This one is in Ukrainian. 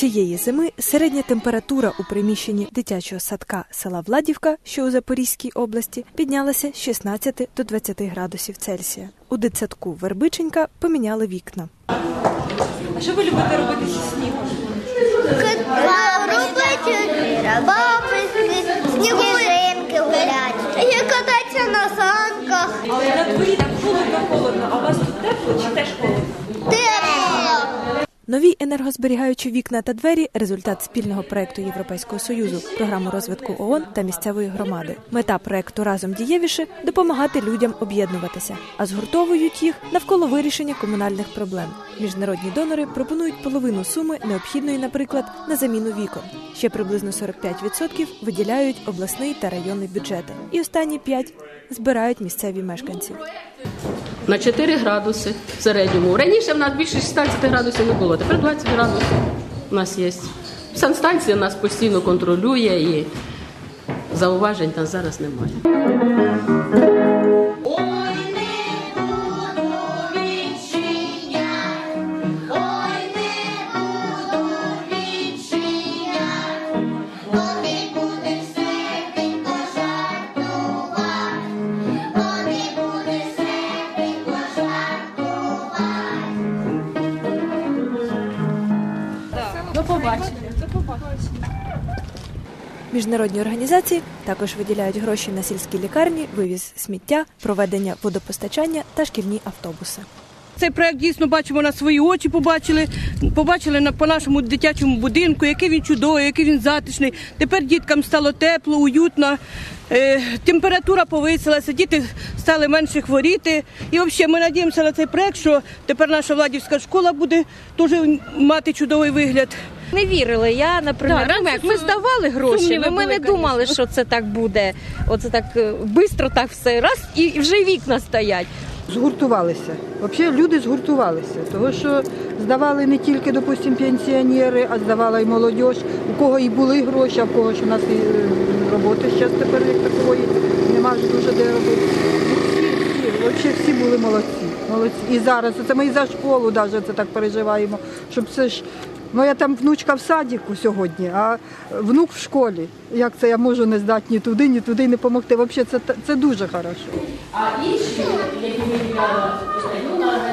Цієї зими середня температура у приміщенні дитячого садка села Владівка, що у Запорізькій області, піднялася з 16 до 20 градусів Цельсія. У дитсадку Вербиченька поміняли вікна. А що ви любите робити зі снігом? Робити бабочки, сніжинки гулять. Кататися на санках. Але на дворі так холодно-холодно, а у вас тут тепло енергозберігаючі вікна та двері результат спільного проекту Європейського союзу, програми розвитку ООН та місцевої громади. Мета проекту разом дієвіше допомагати людям об'єднуватися, а згуртовують їх навколо вирішення комунальних проблем. Міжнародні донори пропонують половину суми, необхідної, наприклад, на заміну вікон. Ще приблизно 45% виділяють обласний та районний бюджети, і останні 5% збирають місцеві мешканці. На 4 градуси в середньому. Раніше в нас більше 16 градусів не було, тепер 20 градусів у нас є. Санстанція нас постійно контролює і зауважень там зараз немає. Міжнародні організації також виділяють гроші на сільські лікарні, вивіз сміття, проведення водопостачання та шкільні автобуси. Цей проект дійсно бачимо на свої очі. Побачили, побачили на по нашому дитячому будинку, який він чудовий, який він затишний. Тепер діткам стало тепло, уютно. Е, температура повисилася, діти стали менше хворіти. І взагалі ми надіємося на цей проект, що тепер наша владівська школа буде теж мати чудовий вигляд. Не вірили. Я, наприклад, Да, ну, раніше ми здавали гроші. сумніви Ми, ми були, не думали, що це так буде. Оце так швидко так все. Раз і вже вікна стоять. Згуртувалися. Взагалі люди згуртувалися, тому що здавали не тільки, допустимо, пенсіонери, а здавала і молодь, у кого і були гроші, а в кого ж у нас і е, роботи зараз тепер як такої, нема ж дуже де робити. Ну, Всі, всі, були молодці. молодці. І зараз, це ми і за школу навіть це так переживаємо, щоб це ж. Моя там внучка в садіку сьогодні, а внук в школі. Як це я можу не здати ні туди, ні туди не допомогти? Взагалі це, це дуже хорошо. А інші, いうふうになような